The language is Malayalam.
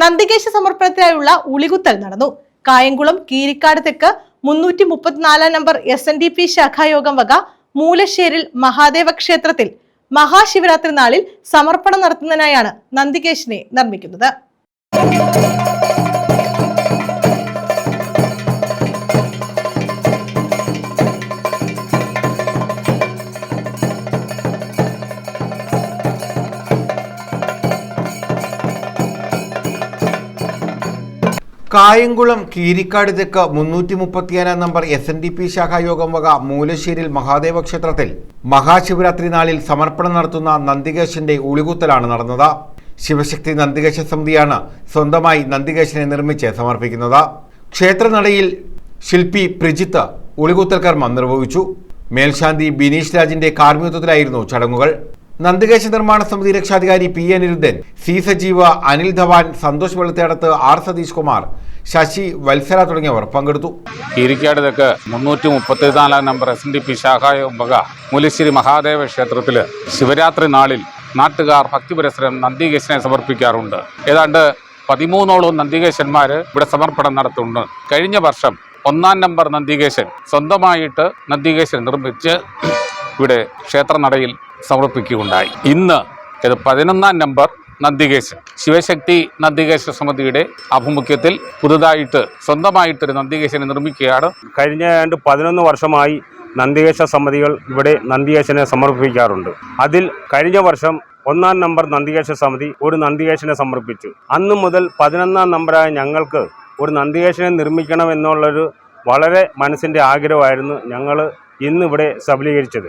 നന്ദികേശ സമർപ്പണത്തിനായുള്ള ഉളികുത്തൽ നടന്നു. കായംകുളം കീരിക്കാട് തെക്ക് മുന്നൂറ്റി മുപ്പത്തിനാലാം number S N D P ശാഖായോഗം വക മൂലശ്ശേരിൽ മഹാദേവ ക്ഷേത്രത്തിൽ മഹാശിവരാത്രി നാളിൽ സമർപ്പണം നടത്തുന്നതിനായാണ് നന്ദികേശിനെ നിർമ്മിക്കുന്നത്. കായംകുളം കീരിക്കാട് തെക്ക് മുന്നൂറ്റി മുപ്പത്തിയേഴാം number S N D P ശാഖായോഗം വക മൂലശ്ശേരിൽ മഹാദേവ ക്ഷേത്രത്തിൽ മഹാശിവരാത്രി നാളിൽ സമർപ്പണം നടത്തുന്ന നന്ദികേശന്റെ ഉളികുത്തലാണ് നടന്നത്. ശിവശക്തി നന്ദികേശ സമിതിയാണ് സ്വന്തമായി നന്ദികേശനെ നിർമ്മിച്ച് സമർപ്പിക്കുന്നത്. ക്ഷേത്രനടയിൽ ശില്പി പ്രജിത്ത് ഉളികുത്തൽ കർമ്മം നിർവഹിച്ചു. മേൽശാന്തി ബിനീഷ് രാജിന്റെ കാർമ്മികത്വത്തിലായിരുന്നു ചടങ്ങുകൾ. നന്ദികേശ നിർമ്മാണ സമിതി രക്ഷാധികാരി P A നിരുദ്ധൻ C Sajeeva Anil Dhawan Santhosh Veluthedath R Satheesh Kumar Sasi വത്സര തുടങ്ങിയവർ പങ്കെടുത്തു. ഇരിക്കാട് തെക്ക് മുന്നൂറ്റി മുപ്പത്തിനാലാം number S N D P ശാഖായ ഉപക മുലശ്ശേരി മഹാദേവ ക്ഷേത്രത്തിൽ ശിവരാത്രി നാളിൽ നാട്ടുകാർ ഭക്തിപുരസരം നന്ദികേശനെ സമർപ്പിക്കാറുണ്ട്. ഏതാണ്ട് പതിമൂന്നോളം നന്ദികേശന്മാർ ഇവിടെ സമർപ്പണം നടത്തുന്നുണ്ട്. കഴിഞ്ഞ വർഷം ഒന്നാം നമ്പർ നന്ദികേശൻ സ്വന്തമായിട്ട് നന്ദികേശൻ നിർമ്മിച്ച് ഇവിടെ ക്ഷേത്രനടയിൽ സമർപ്പിക്കുകയുണ്ടായി. ഇന്ന് ഇത് പതിനൊന്നാം നമ്പർ നന്ദികേശ് ശിവശക്തി നന്ദികേശ സമിതിയുടെ ആഭിമുഖ്യത്തിൽ പുതുതായിട്ട് സ്വന്തമായിട്ടൊരു നന്ദികേശനെ നിർമ്മിക്കുകയാണ്. കഴിഞ്ഞ ഏതാണ്ട് പതിനൊന്ന് വർഷമായി നന്ദികേശ സമിതികൾ ഇവിടെ നന്ദികേശനെ സമർപ്പിക്കാറുണ്ട്. അതിൽ കഴിഞ്ഞ വർഷം ഒന്നാം നമ്പർ നന്ദികേശ സമിതി ഒരു നന്ദികേശനെ സമർപ്പിച്ചു. അന്നു മുതൽ പതിനൊന്നാം നമ്പറായ ഞങ്ങൾക്ക് ഒരു നന്ദികേശനെ നിർമ്മിക്കണം എന്നുള്ളൊരു വളരെ മനസ്സിന്റെ ആഗ്രഹമായിരുന്നു ഞങ്ങൾ ഇന്നിവിടെ സബലീകരിച്ചത്.